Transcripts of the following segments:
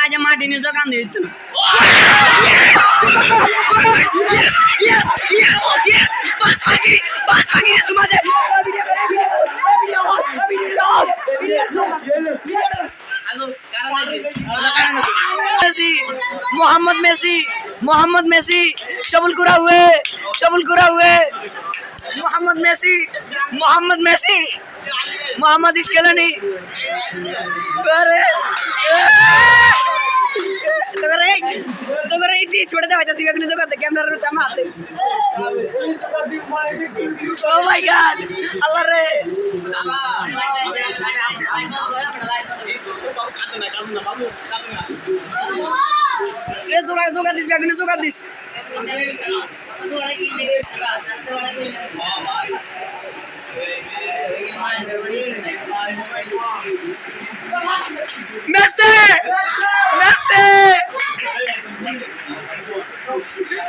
না যে মাটি নিয়ে জোগান দিয়ে দিত Messi Mohammad Messi Mohammad Messi शबुल कुरा हुए शबुल कुरा हुए Mohammad Messi Mohammad Messi Mohammad Scaloni अरे तो करे ছোট দেওয়া যাচ্ছে এগুলো যখন ক্যামেরার চামা হাতে ও মাই গড আল্লাহ রে সে জোড়ায় জোগা দিস বেগুনি জোগা দিস Thank you. Messi! Messi!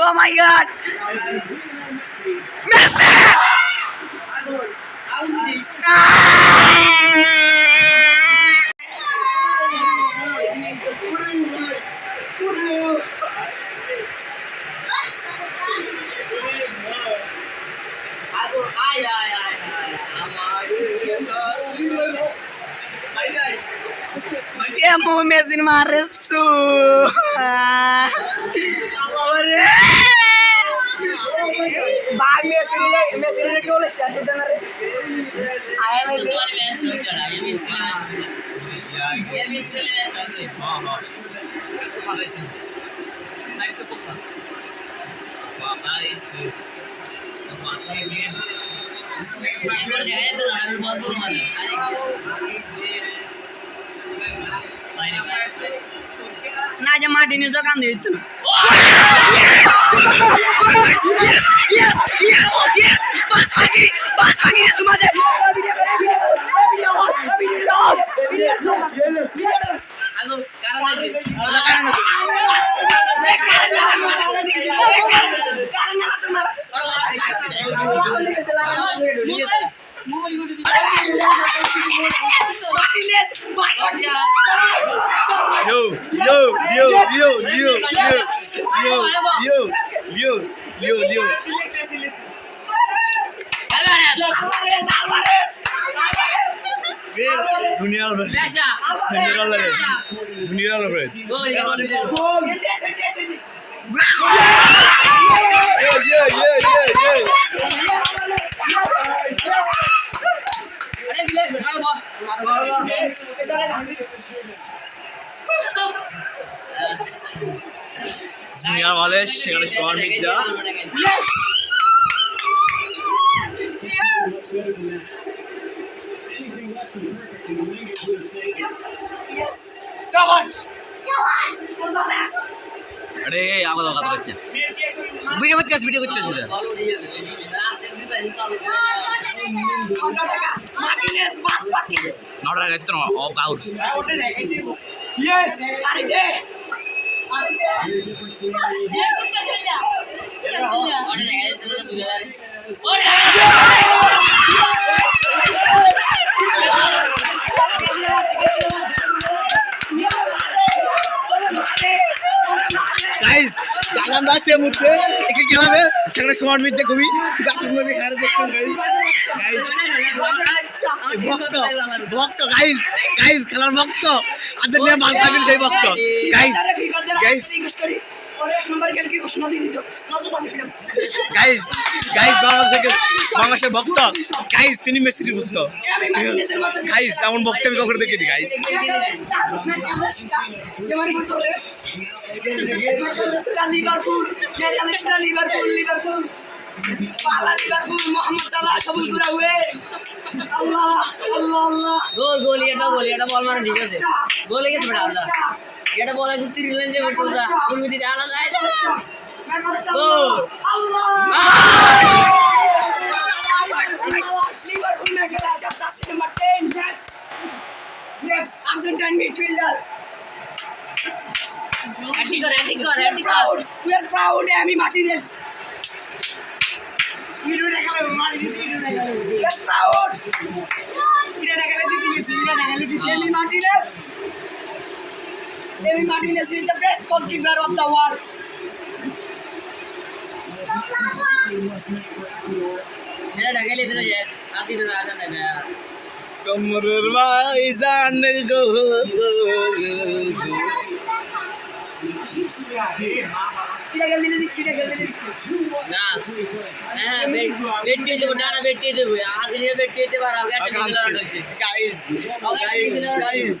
Oh my god! tempo, meus irmãos. Vai, না যে মাটি নিয়ে জোগান দিয়ে দিত Yo, Leo Leo Leo Leo junior Alvarez junior Alvarez junior Alvarez Yeah, yeah, yeah, yeah. প্রবেশ সেখানে সোহার্মিক আরে আলাদা কথা করছে ভিডিও করতে আসছে ভিডিও করতে আসছে নটা গাইতে না অফ আউট ইয়েস আরে দে। আমরা আছি মধ্যে একে খেলাবে সেখানে সমান মিটতে খুবই গাছের মধ্যে খারে ভক্ত ভক্ত গাইজ মাছ খেলার সেই ভক্ত। গাইজ গাইস গাইস গাইস বাংলাদেশের বাংলাদেশের ভক্ত। গাইস তিনি মেসির ভক্ত। গাইস এমন ভক্ত আমি কখনো দেখিনি গাইস লিভারপুল লিভারপুল লিভারপুল পালা লিভারপুল মোহাম্মদ সালাহ সবুল করা হুয়ে আল্লাহ আল্লাহ আল্লাহ গোল গোল এটা গোল এটা বল মারা ঠিক আছে। গোলে গেছে বেটা আলাদা এটা বলে তিরিশ লেন যে বেটুলটা তুমি দিদি আলাদা আইতে ও Yes, Argentine midfielder. Antico, Antico, Antico. We are proud, Amy Martinez. You do that, Martinez. We are proud. Emi Martinez is the best goalkeeper of the world. কমরের ভাইজান গো হ্যাঁ গাইস গাইস গাইস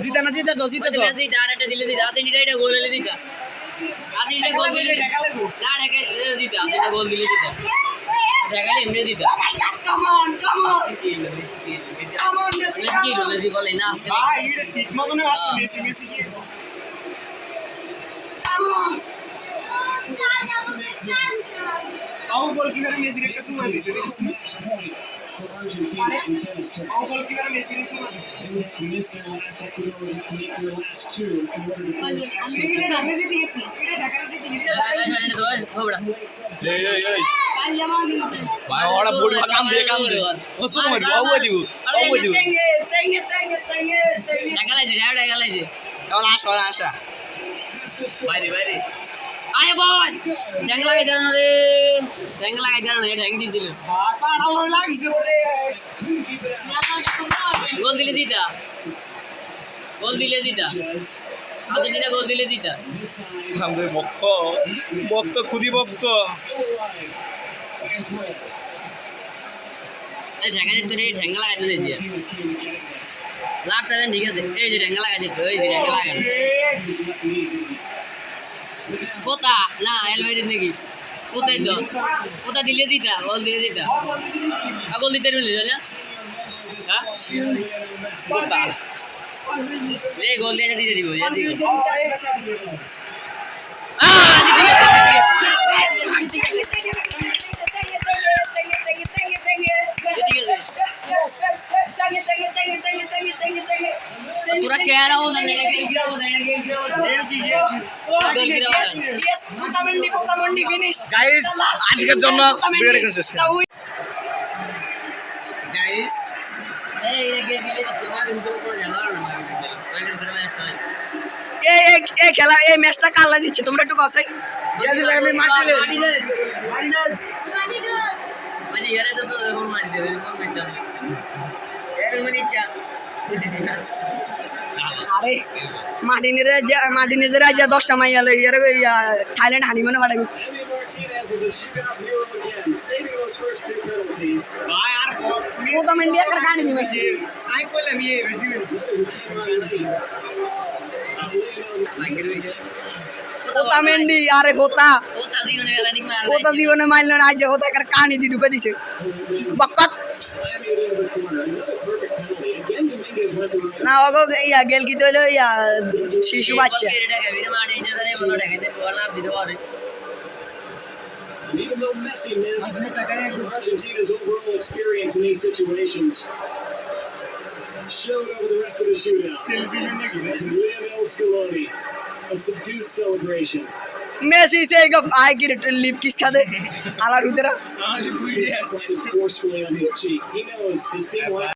জিতে না জিতে তো জিতে তো। দিতা আর একটা দিলে দিতা আতিনিটা এটা গোল লেলে দিতা আতিনিটা গোল দিলে না ঢাকাই দিতা আতিনিটা গোল দিলে দিতা ঢাকাই এমনি দিতা come on come on come on Messi কি? মেসি বলে না ভাই এটা ঠিক মতনে আসছে মেসি মেসি কি কাম অন আও গোল কিনারে মেসি একটা সময় দিছে। দেখিস না। এখন আসা বাইরে বাইরে। আয় বল! লাগাই রে ঠ্যাং লাগাই ঠ্যাং দিছিল। গোল দিলে জিতা। গোল দিলে জিতা। আর্জেন্টিনা গোল দিলে জিতা। আমাদের ভক্ত ভক্ত খুদি ভক্ত এই ঠ্যাঙ্গা যেত রে ঠ্যাঙ্গা লাগাই দিতে লাভটা ঠিক আছে। এই যে ঠ্যাঙ্গা লাগাই দিত এই যে ঠ্যাঙ্গা লাগাই কোথা? না এলমেডিস নাকি? কোথায় তো। কোথা দিলে দিতা গোল দিলে দিতা। আর গোল দিতে মিলে না হ্যাঁ? এই গোল দিয়ে দিতে দিব যা দিব তোরা কেরা ও না এটা গেল গিরাও না এটা গেল গিরাও না গাইস আজকের জন্য ভিডিওটা এখানে শেষ গাইস এই এটা গেল দিলে তোমার কিন্তু কোনো ঝামেলা না মাইকেল ধরে একটা এই খেলা এই ম্যাচটা কাল দিচ্ছে তোমরা একটু কসাই আমি মাটিলে মানে ইয়ারে তো এখন মারি দেবে কোন মিনিটটা এর মিনিটটা আরে মার্টিনের মার্টিনেজের আজ দশটা মাইয়া লই এর থাইল্যান্ড হানিমুনে পাঠাবি। ভাই আর প্রথম ইন্ডিয়া কার কাহিনী দিবে আই কইলাম ইয়ে ওতামেন্ডি আরে হোতা। হোতা জীবনে মাইল না আজ হোতা কার কাহিনী দি ঢুকে দিছে। বকত না ওগো ইয়া গেল কি তৈলো ইয়া শিশু বাচ্চা এটা গাবি মারি যে জানে বলো ঢাকাতে বল লাভ দিতে পারে And even though Messi missed Argentina's overall experience in these situations, showed over the rest of the shootout. Selfie জন্য কি And Lionel Scaloni, a subdued celebration. Messi say গফ I কি লিপ কিস খাদে আলার উদেরা আমাদের বুইড়ে Is forcefully on his cheek. He knows his team will